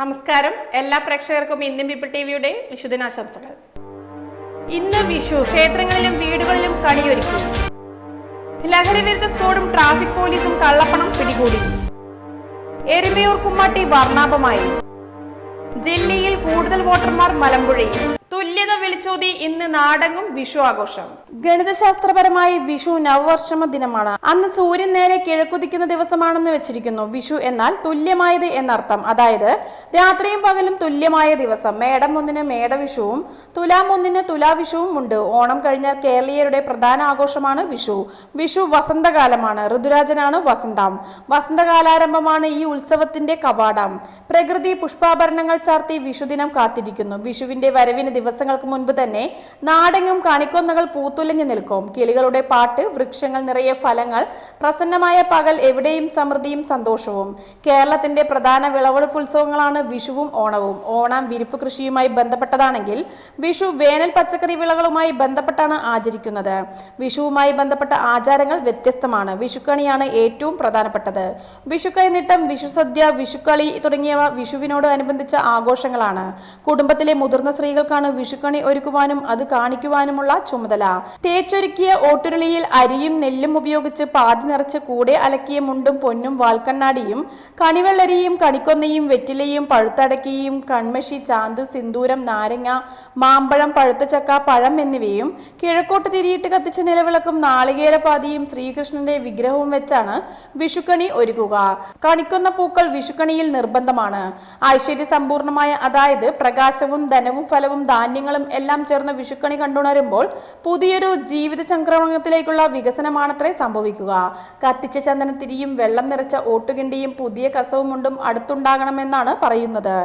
നമസ്കാരം. എല്ലാ പ്രേക്ഷകർക്കും ഇന്ത്യൻ പീപ്പിൾ ടിവിയുടെ വിശുദിനാശംസകൾ ഇന്ന് വിഷു ക്ഷേത്രങ്ങളിലും വീടുകളിലും കണിയൊരുക്കി ലഹരി വിരുദ്ധ ട്രാഫിക് പോലീസും കള്ളപ്പണം പിടികൂടി. എരുമയൂർ കുമ്മാട്ടി വർണാഭമായി. ജില്ലയിൽ കൂടുതൽ വോട്ടർമാർ മലമ്പുഴയിൽ. തുല്യത വിളിച്ചോതി ഇന്ന് നാടങ്ങും വിഷു ആഘോഷം. ഗണിതശാസ്ത്രപരമായി വിഷു നവവർഷമ ദിനമാണ്. അന്ന് സൂര്യൻ നേരെ കിഴക്കുതിക്കുന്ന ദിവസമാണെന്ന് വെച്ചിരിക്കുന്നു വിഷു എന്നാൽ തുല്യമായത് എന്നർത്ഥം. അതായത് രാത്രിയും പകലും തുല്യമായ ദിവസം. മേടം ഒന്നിന് മേടവിഷുവും തുലാം ഒന്നിന് തുലാവിഷുവും ഉണ്ട്. ഓണം കഴിഞ്ഞ കേരളീയരുടെ പ്രധാന ആഘോഷമാണ് വിഷു. വിഷു വസന്തകാലമാണ്. ഋതുരാജനാണ് വസന്തം. വസന്തകാലാരംഭമാണ് ഈ ഉത്സവത്തിന്റെ കവാടം. പ്രകൃതി പുഷ്പാഭരണങ്ങൾ ചാർത്തി വിഷുദിനം കാത്തിരിക്കുന്നു. വിഷുവിന്റെ വരവിന് ദിവസങ്ങൾക്ക് മുൻപ് തന്നെ നാടെങ്ങും കണിക്കൊന്നകൾ പൂത്തുലഞ്ഞു നിൽക്കും. കിളികളുടെ പാട്ട് വൃക്ഷങ്ങൾ നിറയെ ഫലങ്ങൾ പ്രസന്നമായ പകൽ എവിടെയും സമൃദ്ധിയും സന്തോഷവും. കേരളത്തിന്റെ പ്രധാന വിളവെടുപ്പ് ഉത്സവങ്ങളാണ് വിഷുവും ഓണവും. ഓണം വിരിപ്പ് കൃഷിയുമായി ബന്ധപ്പെട്ടതാണെങ്കിൽ വിഷു വേനൽ പച്ചക്കറി വിളകളുമായി ബന്ധപ്പെട്ടാണ് ആചരിക്കുന്നത്. വിഷുവുമായി ബന്ധപ്പെട്ട ആചാരങ്ങൾ വ്യത്യസ്തമാണ്. വിഷുക്കണിയാണ് ഏറ്റവും പ്രധാനപ്പെട്ടത്. വിഷുക്കൈനീട്ടം വിഷുസദ്യ വിഷുക്കളി തുടങ്ങിയവ വിഷുവിനോട് അനുബന്ധിച്ച ആഘോഷങ്ങളാണ്. കുടുംബത്തിലെ മുതിർന്ന സ്ത്രീകൾക്കാണ് വിഷുക്കണി ഒരുക്കുവാനും അത് കാണിക്കുവാനുമുള്ള ചുമതല. തേച്ചൊരുക്കിയ ഓട്ടുരുളിയിൽ അരിയും നെല്ലും ഉപയോഗിച്ച് പാതി നിറച്ച് കൂടെ അലക്കിയ മുണ്ടും പൊന്നും വാൽക്കണ്ണാടിയും കണിവെള്ളരിയും കണിക്കൊന്നയും വെറ്റിലയും പഴുത്തടക്കിയും കൺമഷി ചാന്ത് സിന്ദൂരം നാരങ്ങ മാമ്പഴം പഴുത്ത ചക്ക പഴം എന്നിവയും കിഴക്കോട്ട് തിരിയിട്ട് കത്തിച്ച നിലവിളക്കും നാളികേരപാതിയും ശ്രീകൃഷ്ണന്റെ വിഗ്രഹവും വെച്ചാണ് വിഷുക്കണി ഒരുക്കുക. കണിക്കൊന്ന പൂക്കൾ വിഷുക്കണിയിൽ നിർബന്ധമാണ്. ഐശ്വര്യ സമ്പൂർണമായ അതായത് പ്രകാശവും ധനവും ഫലവും ധാന്യങ്ങളും എല്ലാം ചേർന്ന് വിഷുക്കണി കണ്ടുണരുമ്പോൾ പുതിയൊരു ജീവിത സംക്രമണത്തിലേക്കുള്ള വികസനമാണത്രേ സംഭവിക്കുക. കത്തിച്ച ചന്ദനത്തിരിയും വെള്ളം നിറച്ച ഓട്ടുകിണ്ടിയും പുതിയ കസവുമുണ്ടും അടുത്തുണ്ടാകണമെന്നാണ് പറയുന്നത്.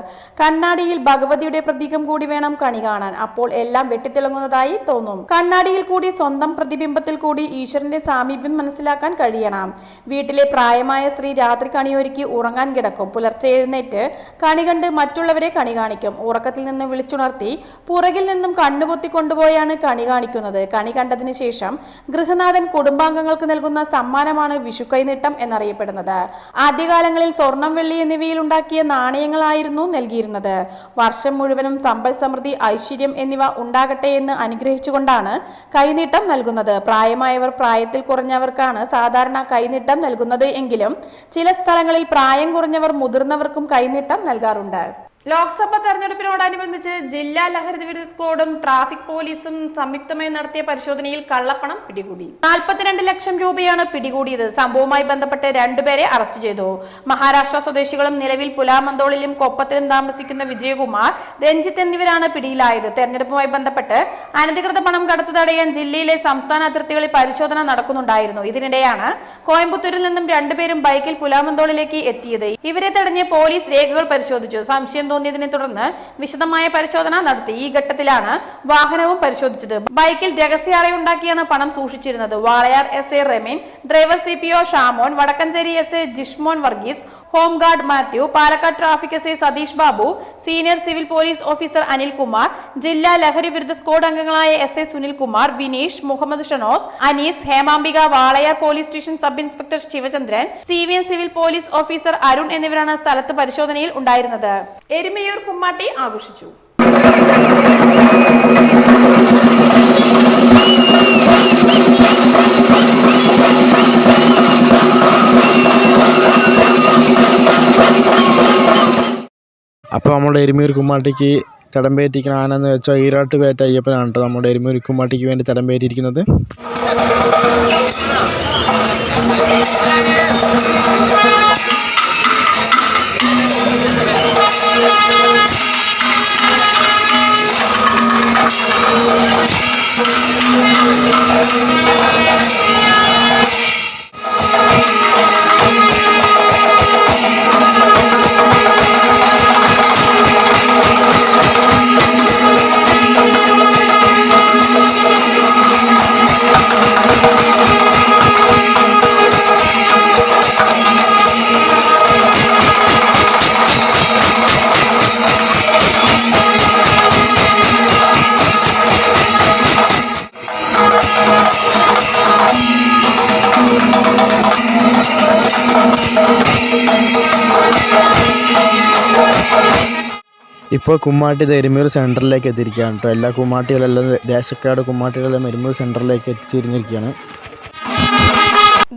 കണ്ണാടിയിൽ ഭഗവതിയുടെ പ്രതീകം കൂടി വേണം കണി കാണാൻ. അപ്പോൾ എല്ലാം വെട്ടിത്തിളങ്ങുന്നതായി തോന്നും. കണ്ണാടിയിൽ കൂടി സ്വന്തം പ്രതിബിംബത്തിൽ കൂടി ഈശ്വരന്റെ സാമീപ്യം മനസ്സിലാക്കാൻ കഴിയണം. വീട്ടിലെ പ്രായമായ സ്ത്രീ രാത്രി കണിയൊരുക്കി ഉറങ്ങാൻ കിടക്കും. പുലർച്ചെ എഴുന്നേറ്റ് കണി കണ്ട് മറ്റുള്ളവരെ കണി കാണിക്കും. ഉറക്കത്തിൽ നിന്ന് വിളിച്ചുണർത്തി പുറകിൽ നിന്നും കണ്ണുപൊത്തി കൊണ്ടുപോയാണ് കണി കാണിക്കുന്നത്. കണി കണ്ടതിന് ശേഷം ഗൃഹനാഥൻ കുടുംബാംഗങ്ങൾക്ക് നൽകുന്ന സമ്മാനമാണ് വിഷുക്കൈനീട്ടം എന്നറിയപ്പെടുന്നത്. ആദ്യകാലങ്ങളിൽ സ്വർണം വെള്ളി എന്നിവയിൽ ഉണ്ടാക്കിയ നാണയങ്ങളായിരുന്നു നൽകിയിരുന്നത്. വർഷം മുഴുവനും സമ്പൽ സമൃദ്ധി ഐശ്വര്യം എന്നിവ ഉണ്ടാകട്ടെ എന്ന് അനുഗ്രഹിച്ചുകൊണ്ടാണ് കൈനീട്ടം നൽകുന്നത്. പ്രായമായവർ പ്രായത്തിൽ കുറഞ്ഞവർക്കാണ് സാധാരണ കൈനീട്ടം നൽകുന്നത് എങ്കിലും ചില സ്ഥലങ്ങളിൽ പ്രായം കുറഞ്ഞവർ മുതിർന്നവർക്കും കൈനീട്ടം നൽകാറുണ്ട്. ലോക്സഭാ തെരഞ്ഞെടുപ്പിനോടനുബന്ധിച്ച് ജില്ലാ ലഹരി വിരുദ്ധ സ്ക്വാഡും ട്രാഫിക് പോലീസും സംയുക്തമായി നടത്തിയ പരിശോധനയിൽ കള്ളപ്പണം പിടികൂടി. നാൽപ്പത്തിരണ്ട് ലക്ഷം രൂപയാണ് പിടികൂടിയത്. സംഭവവുമായി ബന്ധപ്പെട്ട് രണ്ടുപേരെ അറസ്റ്റ് ചെയ്തു. മഹാരാഷ്ട്ര സ്വദേശികളും നിലവിൽ പുലാമന്തോളിലും കൊപ്പത്തിലും താമസിക്കുന്ന വിജയകുമാർ രഞ്ജിത്ത് എന്നിവരാണ് പിടിയിലായത്. തെരഞ്ഞെടുപ്പുമായി ബന്ധപ്പെട്ട് അനധികൃത പണം കടത്തു തടയാൻ ജില്ലയിലെ സംസ്ഥാന അതിർത്തികളിൽ പരിശോധന നടക്കുന്നുണ്ടായിരുന്നു. ഇതിനിടെയാണ് കോയമ്പത്തൂരിൽ നിന്നും രണ്ടുപേരും ബൈക്കിൽ പുലാമന്തോളിലേക്ക് എത്തിയത്. ഇവരെ തടഞ്ഞ് പോലീസ് രേഖകൾ പരിശോധിച്ചു. സംശയം തോന്നിയതിനെ തുടർന്ന് വിശദമായ പരിശോധന നടത്തി. ഈ ഘട്ടത്തിലാണ് വാഹനവും പരിശോധിച്ചത്. ബൈക്കിൽ രഹസ്യാറയുണ്ടാക്കിയാണ് പണം സൂക്ഷിച്ചിരുന്നത്. Walayar S A Remeen driver C P O Shamon Vadakkencherry S A Jishmon Varghese home guard Mathew Palakkad traffic S I Satheesh Babu senior civil police officer Anilkumar ജില്ലാ ലഹരി വിരുദ്ധ സ്ക്വാഡ് അംഗങ്ങളായ S I Sunilkumar Vineesh Muhammad Shanoz Anees Hemambika Walayar police station sub inspector Sivachandran senior civil police officer Arun എന്നിവരാണ് സ്ഥലത്ത് പരിശോധനയിൽ ഉണ്ടായിരുന്നത്. എരുമയൂർ കുമ്മാട്ടി ആഘോഷിച്ചു. നമ്മുടെ എരുമൂർ കുമ്മാട്ടിക്ക് ചടമ്പേറ്റിരിക്കുന്ന ആന എന്ന് വെച്ചാൽ ഈരാട്ട് പേറ്റ അയ്യപ്പനാണ് കേട്ടോ നമ്മുടെ എരുമൂർ കുമ്മാട്ടിക്ക് വേണ്ടി തടമ്പേറ്റിയിരിക്കുന്നത് Thank ഇപ്പോൾ കുമ്മാട്ടി എരുമൂർ സെന്ററിലേക്ക് എത്തിയിരിക്കുകയാണ് കേട്ടോ എല്ലാ കുമ്മാട്ടികളെല്ലാം ദേശക്കാട് കുമ്മാട്ടികളെല്ലാം എരുമൂർ സെന്ററിലേക്ക് എത്തിച്ചിരുന്നിരിക്കുകയാണ്.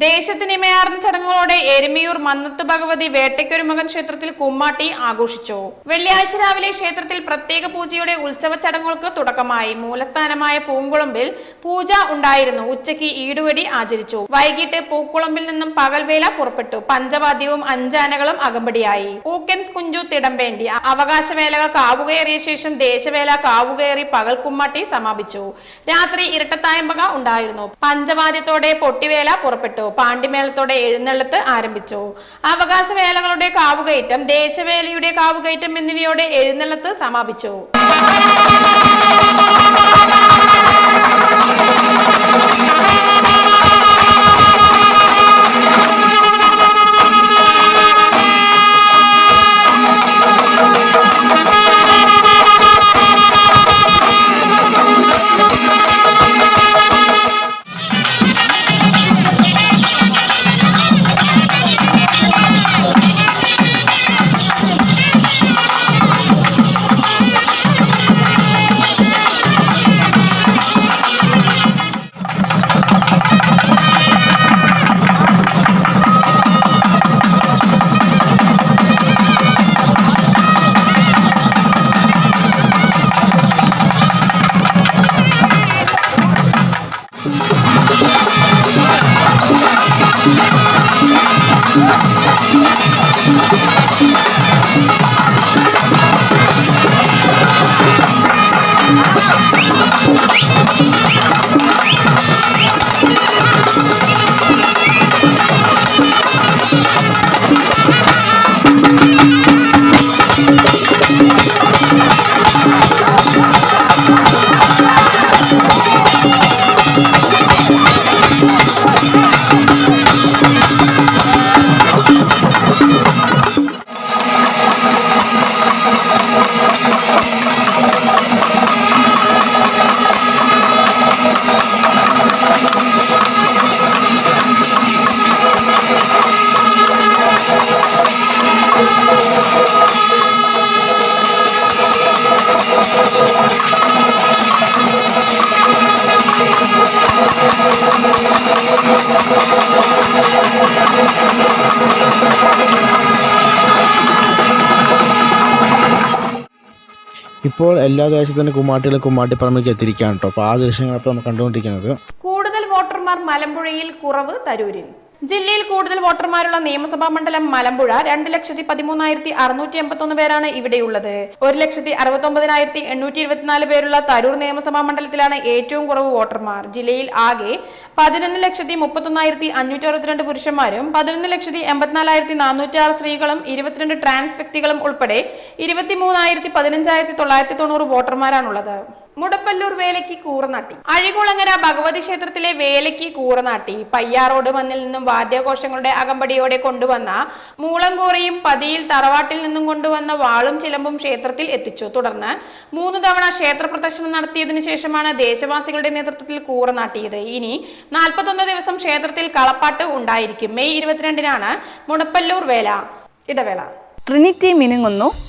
ദേശത്തിനിമയാർന്ന ചടങ്ങുകളോടെ എരുമയൂർ മന്നത്ത് ഭഗവതി വേട്ടയ്ക്കൊരുമകൻ ക്ഷേത്രത്തിൽ കുമ്മാട്ടി ആഘോഷിച്ചു. വെള്ളിയാഴ്ച രാവിലെ ക്ഷേത്രത്തിൽ പ്രത്യേക പൂജയുടെ ഉത്സവ ചടങ്ങുകൾക്ക് തുടക്കമായി. മൂലസ്ഥാനമായ പൂങ്കുളമ്പിൽ പൂജ ഉണ്ടായിരുന്നു. ഉച്ചയ്ക്ക് ഈടുവടി ആചരിച്ചു. വൈകിട്ട് പൂക്കുളമ്പിൽ നിന്നും പകൽവേല പുറപ്പെട്ടു. പഞ്ചവാദ്യവും അഞ്ചാനകളും അകമ്പടിയായി. ഊക്കൻസ് കുഞ്ചു തിടമ്പേണ്ടി. അവകാശവേലകൾ കാവുകയറിയ ശേഷം ദേശവേല കാവുകയറി പകൽ കുമ്മാട്ടി സമാപിച്ചു. രാത്രി ഇരട്ടത്തായമ്പക ഉണ്ടായിരുന്നു. പഞ്ചവാദ്യത്തോടെ പൊട്ടിവേല പുറപ്പെട്ടു. പാണ്ടിമേളത്തോടെ എഴുന്നള്ളത്ത് ആരംഭിച്ചു. അവകാശ വേലകളുടെ കാവുകയറ്റം ദേശവേലയുടെ കാവുകയറ്റം എന്നിവയോടെ എഴുന്നള്ളത്ത് സമാപിച്ചു. ഇപ്പോൾ എല്ലാ ദേശത്തിന്റെ കുമ്മാട്ടികളും കുമ്മാട്ടിപ്പറമ്പിലേക്ക് എത്തിയിരിക്കുകയാണ് കേട്ടോ. അപ്പോൾ ആ ദൃശ്യങ്ങളാണ് ഇപ്പോൾ നമ്മൾ കണ്ടുകൊണ്ടിരിക്കുന്നത്. കൂടുതൽ വോട്ടർമാർ മലമ്പുഴയിൽ കുറവ് തരൂരിൽ. ജില്ലയിൽ കൂടുതൽ വോട്ടർമാരുള്ള നിയമസഭാ മണ്ഡലം മലമ്പുഴ രണ്ട് ലക്ഷത്തി പതിമൂന്നായിരത്തി അറുന്നൂറ്റി എൺപത്തൊന്ന് പേരാണ് ഇവിടെയുള്ളത്. ഒരു ലക്ഷത്തി അറുപത്തൊമ്പതിനായിരത്തി എണ്ണൂറ്റി ഇരുപത്തിനാല് പേരുള്ള തരൂർ നിയമസഭാ മണ്ഡലത്തിലാണ് ഏറ്റവും കുറവ് വോട്ടർമാർ. ജില്ലയിൽ ആകെ പതിനൊന്ന് ലക്ഷത്തി മുപ്പത്തൊന്നായിരത്തി അഞ്ഞൂറ്റി അറുപത്തിരണ്ട് പുരുഷന്മാരും പതിനൊന്ന് ലക്ഷത്തി എൺപത്തിനാലായിരത്തി നാനൂറ്റി ആറ് സ്ത്രീകളും ഇരുപത്തിരണ്ട് ട്രാൻസ് വ്യക്തികളും ഉൾപ്പെടെ ഇരുപത്തിമൂന്നായിരത്തി പതിനഞ്ചായിരത്തി തൊള്ളായിരത്തി തൊണ്ണൂറ് വോട്ടർമാരാണുള്ളത്. മുടപ്പല്ലൂർ വേലയ്ക്ക് കൂറനാട്ടി അഴികുളങ്ങര ഭഗവതി ക്ഷേത്രത്തിലെ വേലയ്ക്ക് കൂറനാട്ടി പയ്യാറോട് മണ്ണിൽ നിന്നും വാദ്യാഘോഷങ്ങളുടെ അകമ്പടിയോടെ കൊണ്ടുവന്ന മൂളങ്കോറിയും പതിയിൽ തറവാട്ടിൽ നിന്നും കൊണ്ടുവന്ന വാളും ചിലമ്പും ക്ഷേത്രത്തിൽ എത്തിച്ചു. തുടർന്ന് മൂന്ന് തവണ ക്ഷേത്ര പ്രദർശനം നടത്തിയതിനു ശേഷമാണ് ദേശവാസികളുടെ നേതൃത്വത്തിൽ കൂറനാട്ടിയത് ഇനി നാൽപ്പത്തൊന്ന് ദിവസം ക്ഷേത്രത്തിൽ കളപ്പാട്ട് ഉണ്ടായിരിക്കും. മെയ് ഇരുപത്തിരണ്ടിനാണ് മുടപ്പല്ലൂർ വേല. ഇടവേള. ട്രിനിറ്റി മിനുങ്ങുന്നു.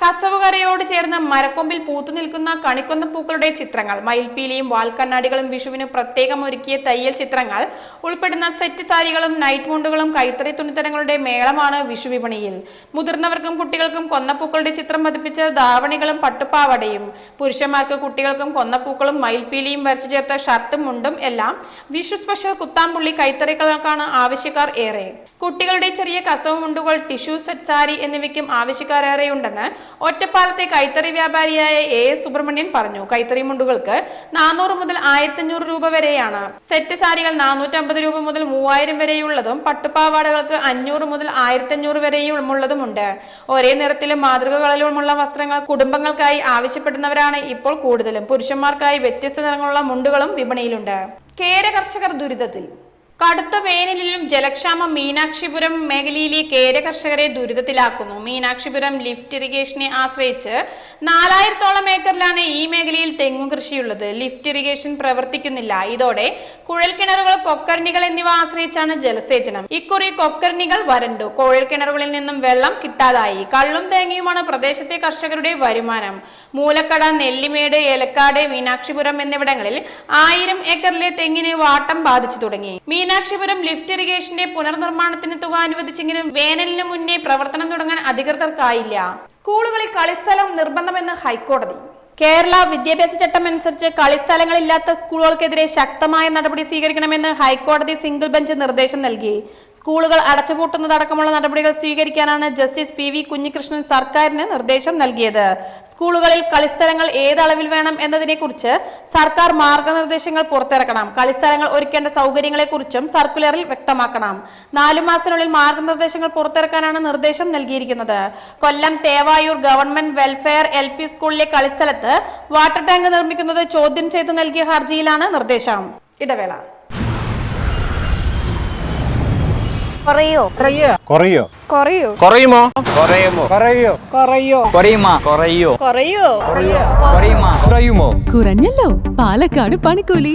കസവുകരയോട് ചേർന്ന് മരക്കൊമ്പിൽ പൂത്തു നിൽക്കുന്ന കണിക്കൊന്ന പൂക്കളുടെ ചിത്രങ്ങൾ മയിൽപ്പീലിയും വാൽക്കണ്ണാടികളും വിഷുവിന് പ്രത്യേകം ഒരുക്കിയ തയ്യൽ ചിത്രങ്ങൾ ഉൾപ്പെടുന്ന സെറ്റ് സാരികളും നൈറ്റ് മുണ്ടുകളും കൈത്തറി തുണിത്തരങ്ങളുടെ മേളമാണ് വിഷു വിപണിയിൽ. മുതിർന്നവർക്കും കുട്ടികൾക്കും കൊന്നപ്പൂക്കളുടെ ചിത്രം പതിപ്പിച്ച ധാവണികളും പട്ടുപാവടയും പുരുഷന്മാർക്ക് കുട്ടികൾക്കും കൊന്നപ്പൂക്കളും മയിൽപ്പീലിയും വരച്ചു ചേർത്ത ഷർട്ടും മുണ്ടും എല്ലാം വിഷു സ്പെഷ്യൽ കുത്താമ്പുള്ളി കൈത്തറികൾക്കാണ് ആവശ്യക്കാർ ഏറെ. കുട്ടികളുടെ ചെറിയ കസവ് മുണ്ടുകൾ ടിഷ്യൂ സെറ്റ് സാരി എന്നിവയ്ക്കും ആവശ്യക്കാരേറെയുണ്ടെന്ന് ഒറ്റപ്പാലത്തെ കൈത്തറി വ്യാപാരിയായ എ എസ് സുബ്രഹ്മണ്യൻ പറഞ്ഞു കൈത്തറി മുണ്ടുകൾക്ക് നാനൂറ് മുതൽ ആയിരത്തി അഞ്ഞൂറ് രൂപ വരെയാണ്. സെറ്റ് സാരികൾ നാനൂറ്റമ്പത് രൂപ മുതൽ മൂവായിരം വരെയുള്ളതും പട്ടുപാവാടകൾക്ക് അഞ്ഞൂറ് മുതൽ ആയിരത്തി അഞ്ഞൂറ് വരെയും ഉള്ളതുമുണ്ട് ഒരേ നിറത്തിലും മാതൃകകളിലുമുള്ള വസ്ത്രങ്ങൾ കുടുംബങ്ങൾക്കായി ആവശ്യപ്പെടുന്നവരാണ് ഇപ്പോൾ കൂടുതലും. പുരുഷന്മാർക്കായി വ്യത്യസ്ത നിറങ്ങളുള്ള മുണ്ടുകളും വിപണിയിലുണ്ട്. കേര കർഷകർ ദുരിതത്തിൽ. കടുത്ത വേനലിലും ജലക്ഷാമം മീനാക്ഷിപുരം മേഖലയിലെ കേര കർഷകരെ ദുരിതത്തിലാക്കുന്നു. മീനാക്ഷിപുരം ലിഫ്റ്റ് ഇറിഗേഷനെ ആശ്രയിച്ച് നാലായിരത്തോളം ഏക്കറിലാണ് ഈ മേഖലയിൽ തെങ്ങു കൃഷിയുള്ളത്. ലിഫ്റ്റ് ഇറിഗേഷൻ പ്രവർത്തിക്കുന്നില്ല. ഇതോടെ കുഴൽക്കിണറുകൾ കൊക്കർണികൾ എന്നിവ ആശ്രയിച്ചാണ് ജലസേചനം. ഇക്കുറി കൊക്കർണികൾ വരണ്ടു. കുഴൽക്കിണറുകളിൽ നിന്നും വെള്ളം കിട്ടാതായി. കള്ളും തേങ്ങയുമാണ് പ്രദേശത്തെ കർഷകരുടെ വരുമാനം. മൂലക്കട നെല്ലിമേട് ഏലക്കാട് മീനാക്ഷിപുരം എന്നിവിടങ്ങളിൽ ആയിരം ഏക്കറിലെ തെങ്ങിന് വാട്ടം ബാധിച്ചു തുടങ്ങി. മീനാക്ഷിപുരം ലിഫ്റ്റ് ഇറിഗേഷന്റെ പുനർനിർമ്മാണത്തിന് തുക അനുവദിച്ചെങ്കിലും വേനലിന് മുന്നേ പ്രവർത്തനം തുടങ്ങാൻ അധികൃതർക്കായില്ല. സ്കൂളുകളിൽ കളിസ്ഥലം നിർബന്ധമെന്ന് ഹൈക്കോടതി. കേരള വിദ്യാഭ്യാസ ചട്ടം അനുസരിച്ച് കളിസ്ഥലങ്ങളില്ലാത്ത സ്കൂളുകൾക്കെതിരെ ശക്തമായ നടപടി സ്വീകരിക്കണമെന്ന് ഹൈക്കോടതി സിംഗിൾ ബെഞ്ച് നിർദ്ദേശം നൽകി. സ്കൂളുകൾ അടച്ചുപൂട്ടുന്നതടക്കമുള്ള നടപടികൾ സ്വീകരിക്കാനാണ് ജസ്റ്റിസ് പി വി കുഞ്ഞികൃഷ്ണൻ സർക്കാരിന് നിർദ്ദേശം നൽകിയത്. സ്കൂളുകളിൽ കളിസ്ഥലങ്ങൾ ഏത് അളവിൽ വേണം എന്നതിനെക്കുറിച്ച് സർക്കാർ മാർഗനിർദ്ദേശങ്ങൾ പുറത്തിറക്കണം. കളിസ്ഥലങ്ങൾ ഒരുക്കേണ്ട സൗകര്യങ്ങളെക്കുറിച്ചും സർക്കുലറിൽ വ്യക്തമാക്കണം. നാലു മാസത്തിനുള്ളിൽ മാർഗനിർദ്ദേശങ്ങൾ പുറത്തിറക്കാനാണ് നിർദ്ദേശം നൽകിയിരിക്കുന്നത്. Kollam Thevayoor government welfare L സ്കൂളിലെ കളിസ്ഥലത്ത് വാട്ടർ ടാങ്ക് നിർമ്മിക്കുന്നത് ചോദ്യം ചെയ്ത് നൽകിയ ഹർജിയിലാണ് നിർദ്ദേശം ഇടവേള കുറയോ കുറയോ കുറയോ കുറയുമോ കുറയുമോ കുറയോ കുറയുമോ കുറയോ കുറയോ കുറയുമോ കുറയുമോ കുറഞ്ഞല്ലോ പാലക്കാട് പണിക്കൂലി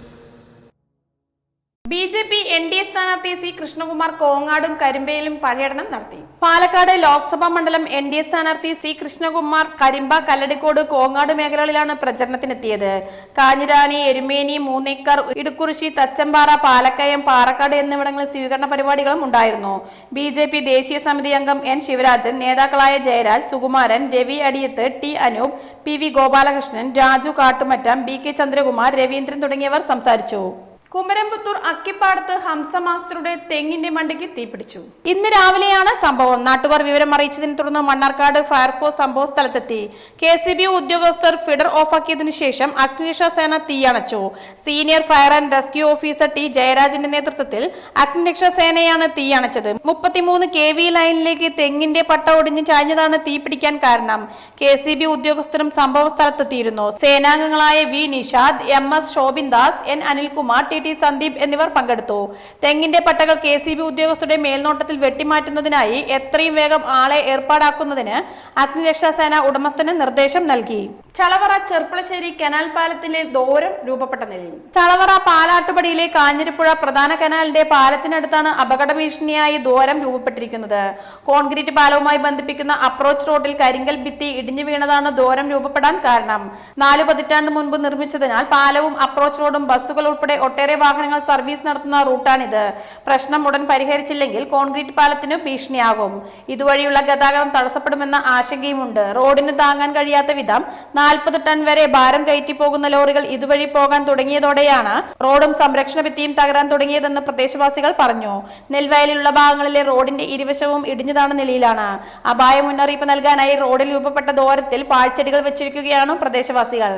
സ്ഥാനാർത്ഥി സി കൃഷ്ണകുമാർ കോങ്ങാടും കരിമ്പയിലും പര്യടനം നടത്തി. പാലക്കാട് ലോക്സഭാ മണ്ഡലം എൻ ഡി എ സ്ഥാനാർത്ഥി സി കൃഷ്ണകുമാർ കരിമ്പ കല്ലടിക്കോട് കോങ്ങാട് മേഖലകളിലാണ് പ്രചരണത്തിനെത്തിയത്. കാഞ്ഞിരാണി എരുമേനി മൂന്നേക്കർ ഇടുക്കുറിശി തച്ചമ്പാറ പാലക്കയം പാറക്കാട് എന്നിവിടങ്ങളിൽ സ്വീകരണ പരിപാടികളും ഉണ്ടായിരുന്നു. ബി ജെ പി ദേശീയ സമിതി അംഗം എൻ ശിവരാജൻ നേതാക്കളായ Jayaraj Sukumaran Ravi Adiyath T Anoop P V Gopalakrishnan Raju Kattumattam B K Chandrakumar Raveendran തുടങ്ങിയവർ സംസാരിച്ചു. കുമരംപുത്തൂർ അക്കിപ്പാടത്ത് ഹംസ മാസ്റ്ററുടെ തെങ്ങിന്റെ മണ്ടയ്ക്ക് തീപിടിച്ചു. ഇന്ന് രാവിലെയാണ് സംഭവം. നാട്ടുകാർ വിവരം അറിയിച്ചതിനെ തുടർന്ന് മണ്ണാർക്കാട് ഫയർഫോഴ്സ് സംഭവ സ്ഥലത്തെത്തി. കെ സി ബി ഉദ്യോഗസ്ഥർ ഫിഡർ ഓഫാക്കിയതിനു ശേഷം അഗ്നിരക്ഷാ സേന തീയണച്ചു. Senior fire and rescue officer T ജയരാജന്റെ നേതൃത്വത്തിൽ അഗ്നിരക്ഷാ സേനയാണ് തീയണച്ചത്. മുപ്പത്തിമൂന്ന് കെ വി ലൈനിലേക്ക് തെങ്ങിന്റെ പട്ട ഒടിഞ്ഞ് ചാഞ്ഞതാണ് തീപിടിക്കാൻ കാരണം. കെ സി ബി ഉദ്യോഗസ്ഥരും സംഭവ സ്ഥലത്തെത്തിയിരുന്നു. സേനാംഗങ്ങളായ V Nishad M S Shobindas N Anilkumar T T Sandeep എന്നിവർ പങ്കെടുത്തു. തെങ്ങിന്റെ പട്ടകൾ കെ സി ബി ഉദ്യോഗസ്ഥരുടെ മേൽനോട്ടത്തിൽ വെട്ടിമാറ്റുന്നതിനായി എത്രയും വേഗം ആളെ ഏർപ്പാടാക്കുന്നതിന് അഗ്നിരക്ഷാ സേന ഉടമസ്ഥന് നിർദ്ദേശം നൽകി. ചളവറ ചെർപ്പളശ്ശേരി കനാൽ പാലത്തിലെ ദോരം രൂപപ്പെട്ട നിലയിൽ. ചളവറ പാലാട്ടുപടിയിലെ കാഞ്ഞിരപ്പുഴ പ്രധാന കനാലിന്റെ പാലത്തിനടുത്താണ് അപകട ഭീഷണിയായി ദൂരം രൂപപ്പെട്ടിരിക്കുന്നത്. കോൺക്രീറ്റ് പാലവുമായി ബന്ധിപ്പിക്കുന്ന അപ്രോച്ച് റോഡിൽ കരിങ്കൽ ഭിത്തി ഇടിഞ്ഞു വീണതാണ് ദോരം രൂപപ്പെടാൻ കാരണം. നാലു പതിറ്റാണ്ട് മുൻപ് നിർമ്മിച്ചതിനാൽ പാലവും അപ്രോച്ച് റോഡും ബസ്സുകൾ ഉൾപ്പെടെ ഒട്ടേറെ ഒട്ടേറെ വാഹനങ്ങൾ സർവീസ് നടത്തുന്ന റൂട്ടാണിത്. പ്രശ്നം ഉടൻ പരിഹരിച്ചില്ലെങ്കിൽ കോൺക്രീറ്റ് പാലത്തിന് ഭീഷണിയാകും. ഇതുവഴിയുള്ള ഗതാഗതം തടസ്സപ്പെടുമെന്ന ആശങ്കയുമുണ്ട്. റോഡിന് താങ്ങാൻ കഴിയാത്ത വിധം നാൽപ്പത് ടൺ വരെ ഭാരം കയറ്റി പോകുന്ന ലോറികൾ ഇതുവഴി പോകാൻ തുടങ്ങിയതോടെയാണ് റോഡും സംരക്ഷണ ഭിത്തിയും തകരാൻ തുടങ്ങിയതെന്ന് പ്രദേശവാസികൾ പറഞ്ഞു. നെൽവയലിലുള്ള ഭാഗങ്ങളിലെ റോഡിന്റെ ഇരുവശവും ഇടിഞ്ഞതാണ് നിലയിലാണ്. അപായ മുന്നറിയിപ്പ് നൽകാനായി റോഡിൽ രൂപപ്പെട്ട ദൂരത്തിൽ പാഴ്ചെടികൾ വെച്ചിരിക്കുകയാണ് പ്രദേശവാസികൾ.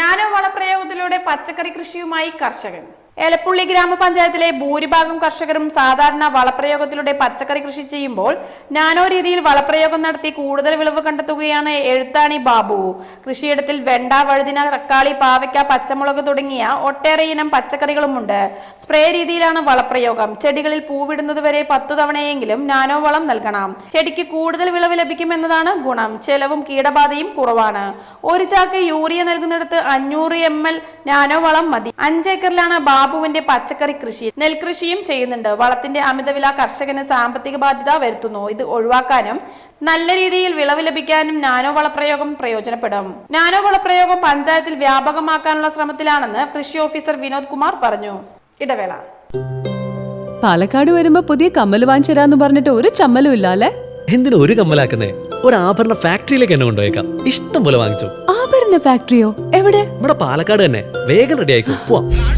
നാനോ വളപ്രയോഗത്തിലൂടെ പച്ചക്കറി കൃഷിയുമായി കർഷകൻ. എലപ്പുള്ളി ഗ്രാമപഞ്ചായത്തിലെ ഭൂരിഭാഗം കർഷകരും സാധാരണ വളപ്രയോഗത്തിലൂടെ പച്ചക്കറി കൃഷി ചെയ്യുമ്പോൾ നാനോ രീതിയിൽ വളപ്രയോഗം നടത്തി കൂടുതൽ വിളവ് കണ്ടെത്തുകയാണ് എഴുത്താണി ബാബു. കൃഷിയിടത്തിൽ വെണ്ട വഴുതിന തക്കാളി പാവയ്ക്ക പച്ചമുളക് തുടങ്ങിയ ഒട്ടേറെ ഇനം പച്ചക്കറികളുമുണ്ട്. സ്പ്രേ രീതിയിലാണ് വളപ്രയോഗം. ചെടികളിൽ പൂവിടുന്നത് വരെ പത്തു തവണയെങ്കിലും നാനോ വളം നൽകണം. ചെടിക്ക് കൂടുതൽ വിളവ് ലഭിക്കുമെന്നതാണ് ഗുണം. ചെലവും കീടബാധയും കുറവാണ്. ഒരു ചാക്ക് യൂറിയ നൽകുന്നിടത്ത് അഞ്ഞൂറ് എം എൽ നാനോ വളം മതി. അഞ്ചേക്കറിലാണ് ബാബുവിന്റെ പച്ചക്കറി കൃഷി നെൽകൃഷിയും ചെയ്യുന്നുണ്ട്. വളത്തിന്റെ അമിതവില കർഷകന് സാമ്പത്തിക ബാധ്യത വരുത്തുന്നു. ഇത് ഒഴിവാക്കാനും നല്ല രീതിയിൽ വിളവ് ലഭിക്കാനും നാനോ വളപ്രയോഗം പ്രയോജനപ്പെടും. നാനോ വളപ്രയോഗം പഞ്ചായത്തിൽ വ്യാപകമാക്കാനുള്ള ശ്രമത്തിലാണെന്ന് കൃഷി ഓഫീസർ വിനോദ് കുമാർ പറഞ്ഞു. ഇടവേള. പാലക്കാട് വരുമ്പോ പുതിയ കമ്മൽ വാങ്ങിച്ചരാന്ന് പറഞ്ഞിട്ട് ഒരു ചമ്മലും ഇല്ല അല്ലേ എന്തിനു ഒരു കമ്മലാക്കുന്നേ? ഒരു ആഭരണ ഫാക്ടറിയിലേക്ക് എന്നെ കൊണ്ടുപോയേക്കാം. ഇഷ്ടം പോലെ വാങ്ങിച്ചു. ആഭരണ ഫാക്ടറിയോ? എവിടെ? ഇവിടെ പാലക്കാട് തന്നെ. വേഗം റെഡി ആയിക്കോ. പോവാം.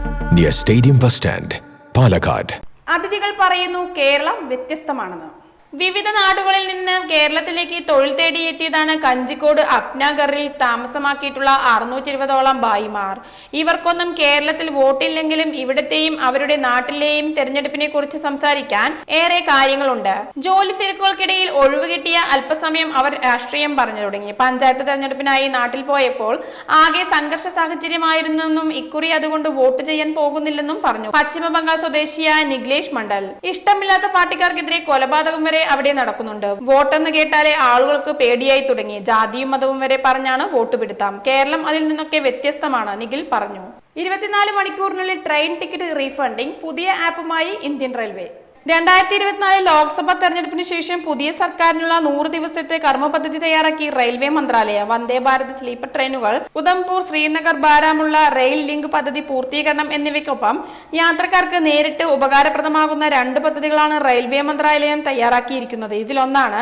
stadium bus stand Palakkad അതിഥികൾ പറയുന്നു കേരളം വ്യത്യസ്തമാണെന്ന്. വിവിധ നാടുകളിൽ നിന്ന് കേരളത്തിലേക്ക് തൊഴിൽ തേടി എത്തിയതാണ് കഞ്ചിക്കോട് അപ്നാഗറിൽ താമസമാക്കിയിട്ടുള്ള അറുന്നൂറ്റി ഇരുപതോളം ഭായിമാർ ഇവർക്കൊന്നും കേരളത്തിൽ വോട്ടില്ലെങ്കിലും ഇവിടത്തെയും അവരുടെ നാട്ടിലെയും തെരഞ്ഞെടുപ്പിനെ കുറിച്ച് സംസാരിക്കാൻ ഏറെ കാര്യങ്ങളുണ്ട്. ജോലി തിരക്കുകൾക്കിടയിൽ ഒഴിവ് കിട്ടിയ അല്പസമയം അവർ രാഷ്ട്രീയം പറഞ്ഞു തുടങ്ങി. പഞ്ചായത്ത് തെരഞ്ഞെടുപ്പിനായി നാട്ടിൽ പോയപ്പോൾ ആകെ സംഘർഷ സാഹചര്യമായിരുന്നെന്നും ഇക്കുറി അതുകൊണ്ട് വോട്ട് ചെയ്യാൻ പോകുന്നില്ലെന്നും പറഞ്ഞു. പശ്ചിമ ബംഗാൾ സ്വദേശിയായ നിഗ്ലേഷ് മണ്ഡൽ. ഇഷ്ടമില്ലാത്ത പാർട്ടിക്കാർക്കെതിരെ കൊലപാതകം വരെ അവിടെ നടക്കുന്നുണ്ട്. വോട്ടെന്ന് കേട്ടാലേ ആളുകൾക്ക് പേടിയായി തുടങ്ങി. ജാതിയും മതവും വരെ പറഞ്ഞാണ് വോട്ട് പിടുത്താം. കേരളം അതിൽ നിന്നൊക്കെ വ്യത്യസ്തമാണ് നിഖിൽ പറഞ്ഞു. ഇരുപത്തിനാല് മണിക്കൂറിനുള്ളിൽ ട്രെയിൻ ടിക്കറ്റ് റീഫണ്ടിംഗ് പുതിയ ആപ്പുമായി ഇന്ത്യൻ റെയിൽവേ. രണ്ടായിരത്തി ഇരുപത്തിനാല് ലോക്സഭാ തെരഞ്ഞെടുപ്പിന് ശേഷം പുതിയ സർക്കാരിനുള്ള നൂറ് ദിവസത്തെ കർമ്മ പദ്ധതി തയ്യാറാക്കി റെയിൽവേ മന്ത്രാലയം. വന്ദേ ഭാരത് സ്ലീപ്പർ ട്രെയിനുകൾ ഉധംപൂർ ശ്രീനഗർ ബാരാമുള്ള റെയിൽ ലിങ്ക് പദ്ധതി പൂർത്തീകരണം എന്നിവയ്ക്കൊപ്പം യാത്രക്കാർക്ക് നേരിട്ട് ഉപകാരപ്രദമാകുന്ന രണ്ട് പദ്ധതികളാണ് റെയിൽവേ മന്ത്രാലയം തയ്യാറാക്കിയിരിക്കുന്നത്. ഇതിലൊന്നാണ്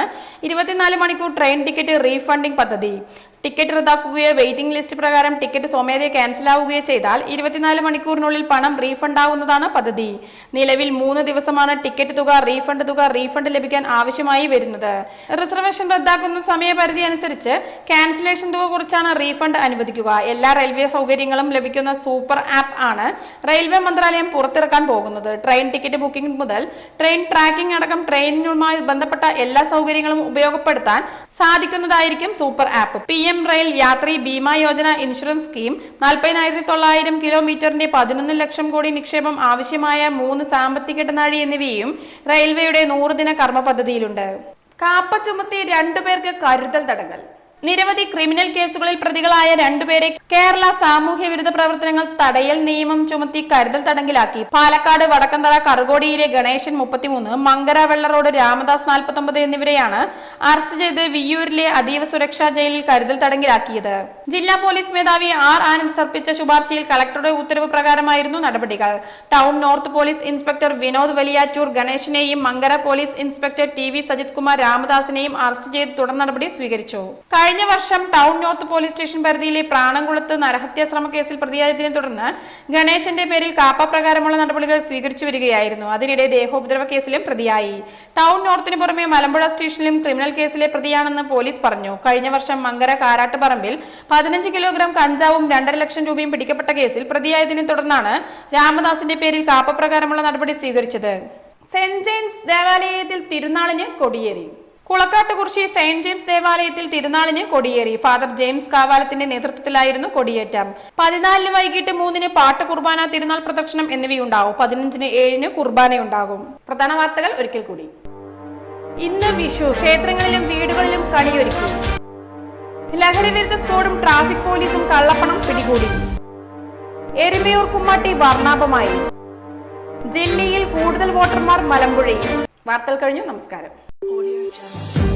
ഇരുപത്തിനാല് മണിക്കൂർ ട്രെയിൻ ടിക്കറ്റ് റീഫണ്ടിംഗ് പദ്ധതി. ടിക്കറ്റ് റദ്ദാക്കുകയോ വെയിറ്റിംഗ് ലിസ്റ്റ് പ്രകാരം ടിക്കറ്റ് സ്വമേധയെ ക്യാൻസലാവുകയോ ചെയ്താൽ ഇരുപത്തിനാല് മണിക്കൂറിനുള്ളിൽ പണം റീഫണ്ട് ആവുന്നതാണ് പദ്ധതി. നിലവിൽ മൂന്ന് ദിവസമാണ് ടിക്കറ്റ് തുക റീഫണ്ട് തുക റീഫണ്ട് ലഭിക്കാൻ ആവശ്യമായി വരുന്നത്. റിസർവേഷൻ റദ്ദാക്കുന്ന സമയപരിധി അനുസരിച്ച് ക്യാൻസലേഷൻ തുക കുറിച്ചാണ് റീഫണ്ട് അനുവദിക്കുക. എല്ലാ റെയിൽവേ സൗകര്യങ്ങളും ലഭിക്കുന്ന സൂപ്പർ ആപ്പ് ആണ് റെയിൽവേ മന്ത്രാലയം പുറത്തിറക്കാൻ പോകുന്നത്. ട്രെയിൻ ടിക്കറ്റ് ബുക്കിംഗ് മുതൽ ട്രെയിൻ ട്രാക്കിംഗ് അടക്കം ട്രെയിനുമായി ബന്ധപ്പെട്ട എല്ലാ സൗകര്യങ്ങളും ഉപയോഗപ്പെടുത്താൻ സാധിക്കുന്നതായിരിക്കും super app. P. M rail Yatri Bima Yojana insurance scheme നാൽപ്പതിനായിരത്തി തൊള്ളായിരം കിലോമീറ്ററിന്റെ പതിനൊന്ന് ലക്ഷം കോടി നിക്ഷേപം ആവശ്യമായ മൂന്ന് സാമ്പത്തിക ഇടനാഴി എന്നിവയും റെയിൽവേയുടെ നൂറുദിന കർമ്മ പദ്ധതിയിലുണ്ട്. കാപ്പ ചുമത്തി രണ്ടുപേർക്ക് കരുതൽ തടങ്കൽ. നിരവധി ക്രിമിനൽ കേസുകളിൽ പ്രതികളായ രണ്ടുപേരെ കേരള സാമൂഹ്യ വിരുദ്ധ പ്രവർത്തനങ്ങൾ തടയൽ നിയമം ചുമത്തി കരുതൽ തടങ്കിലാക്കി. പാലക്കാട് വടക്കന്തറ കറുകോടിയിലെ ഗണേശൻ മുപ്പത്തിമൂന്ന് മങ്കര വെള്ളറോഡ് രാമദാസ് നാൽപ്പത്തൊമ്പത് എന്നിവരെയാണ് അറസ്റ്റ് ചെയ്ത് വിയ്യൂരിലെ അതീവ സുരക്ഷാ ജയിലിൽ കരുതൽ തടങ്കിലാക്കിയത്. ജില്ലാ പോലീസ് മേധാവി ആർ ആനന്ദ് സമർപ്പിച്ച ശുപാർശയിൽ കളക്ടറുടെ ഉത്തരവ് പ്രകാരമായിരുന്നു നടപടികൾ. Town north police inspector Vinod Valiyattoor ഗണേശിനെയും Mankara police inspector T V Sajith Kumar രാമദാസിനെയും arrest ചെയ്ത് തുടർ നടപടി സ്വീകരിച്ചു. കഴിഞ്ഞ വർഷം ടൗൺ നോർത്ത് പോലീസ് സ്റ്റേഷൻ പരിധിയിലെ പ്രാണംകുളത്ത് നരഹത്യാ കേസിൽ പ്രതിയായതിനെ തുടർന്ന് ഗണേശന്റെ പേരിൽ കാപ്പ പ്രകാരമുള്ള നടപടികൾ സ്വീകരിച്ചു വരികയായിരുന്നു. അതിനിടെ ദേഹോപദ്രവ കേസിലും പ്രതിയായി. ടൗൺ നോർത്തിന് പുറമെ മലമ്പുഴ സ്റ്റേഷനിലും ക്രിമിനൽ കേസിലെ പ്രതിയാണെന്ന് പോലീസ് പറഞ്ഞു. കഴിഞ്ഞ വർഷം മങ്കര കാരാട്ടുപറമ്പിൽ പതിനഞ്ച് കിലോഗ്രാം കഞ്ചാവും രണ്ടര ലക്ഷം രൂപയും പിടിക്കപ്പെട്ട കേസിൽ പ്രതിയായതിനെ തുടർന്നാണ് രാമദാസിന്റെ പേരിൽ കാപ്പ പ്രകാരമുള്ള നടപടി സ്വീകരിച്ചത്. സെന്റ് ജെയിംസ് ദേവാലയത്തിൽ തിരുനാളിന് കൊടിയേറി. കുളക്കാട്ടുകുറിശി സെയിന്റ് ജെയിംസ് ദേവാലയത്തിൽ തിരുനാളിന് കൊടിയേറി. ഫാദർ ജെയിംസ് കാവാലത്തിന്റെ നേതൃത്വത്തിലായിരുന്നു കൊടിയേറ്റം. പതിനാലിന് വൈകിട്ട് മൂന്നിന് പാട്ട് കുർബാന തിരുനാൾ പ്രദക്ഷിണം എന്നിവയുണ്ടാവും. പതിനഞ്ചിന് ഏഴിന് കുർബാനയുണ്ടാകും. പ്രധാന വാർത്തകൾ ഒരിക്കൽ കൂടി. ഇന്ന് വിഷു. ക്ഷേത്രങ്ങളിലും വീടുകളിലും കണിയൊരുക്കി. ലഹരിവിരുദ്ധ സ്കോഡും ട്രാഫിക് പോലീസും കള്ളപ്പണം പിടികൂടി. എരുമയൂർ കുമ്മാട്ടി വർണാഭമായി. ജില്ലയിൽ കൂടുതൽ വോട്ടർമാർ മലമ്പുഴയിൽ. വാർത്തകൾ കഴിഞ്ഞു. നമസ്കാരം. Audio Jungle.